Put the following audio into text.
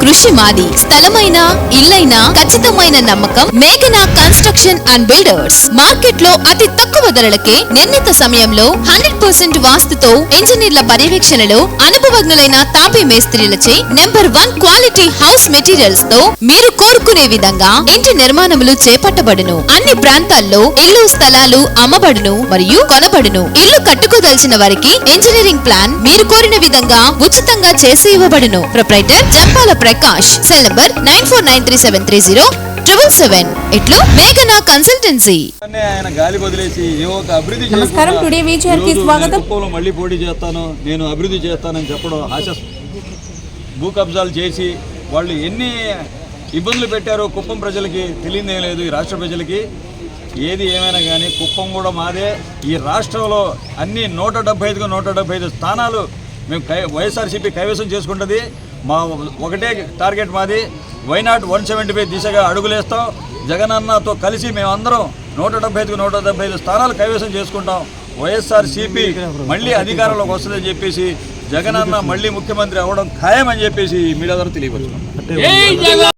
కృషి మాది. స్థలమైన ఇల్లైనా ఖచ్చితమైన నమ్మకం మేఘనా కన్స్ట్రక్షన్ అండ్ బిల్డర్స్. మార్కెట్లో అతి తక్కువ ధరలకే నిర్ణీత సమయంలో హండ్రెడ్ పర్సెంట్ వాస్తుతో ఇంజనీర్ల పర్యవేక్షణలో అనుభవజ్ఞులైన తాపీ మేస్త్రీలచే నెంబర్ వన్ క్వాలిటీ హౌస్ మెటీరియల్స్తో మీరు కోరుకునే విధంగా ఇంటి నిర్మాణములు చేపట్టబడును. అన్ని ప్రాంతాల్లో ఇల్లు స్థలాలు అమ్మబడును మరియు కొనబడును. ఇల్లు కట్టుకోదలిచిన వారికి ఇంజనీరింగ్ ప్లాన్ మీరు కోరిన విధంగా ఉచితంగా చేసి ఇవ్వబడును. Proprietor Jampala Prakash. Cell number nine four nine three seven three zero triple seven. ఇట్లు మేఘనా కన్సల్టెన్సీ. ఆయన గాలి వదిలేసి ఏ ఒక అభివృద్ధి నమస్కారం, టుడే వీచర్కి స్వాగతం. మళ్ళీ పోటీ చేస్తాను. నేను అభివృద్ధి చేస్తానని చెప్పడం ఆశ. భూ కబ్జాలు చేసి వాళ్ళు ఎన్ని ఇబ్బందులు పెట్టారో కుప్పం ప్రజలకి తెలియదేం లేదు ఈ రాష్ట్ర ప్రజలకి. ఏది ఏమైనా కానీ కుప్పం కూడా మాదే. ఈ రాష్ట్రంలో అన్ని నూట డెబ్బై ఐదుగా నూట డెబ్బై ఐదు స్థానాలు మేము కై వైఎస్ఆర్సీపీ కైవసం చేసుకుంటుంది. మా ఒకటే టార్గెట్ మాది. వైనాట్ వన్ సెవెంటీ ఫైవ్ దిశగా అడుగులేస్తాం. జగనన్నతో కలిసి మేమందరం నూట డెబ్బై ఐదుకు నూట డెబ్బై ఐదు స్థానాలు కైవసం చేసుకుంటాం. వైఎస్ఆర్ సిపి మళ్ళీ అధికారంలోకి వస్తుందని చెప్పేసి జగనన్న మళ్ళీ ముఖ్యమంత్రి అవ్వడం ఖాయమని చెప్పేసి మీడియా ద్వారా తెలియపరుచుకున్నాం.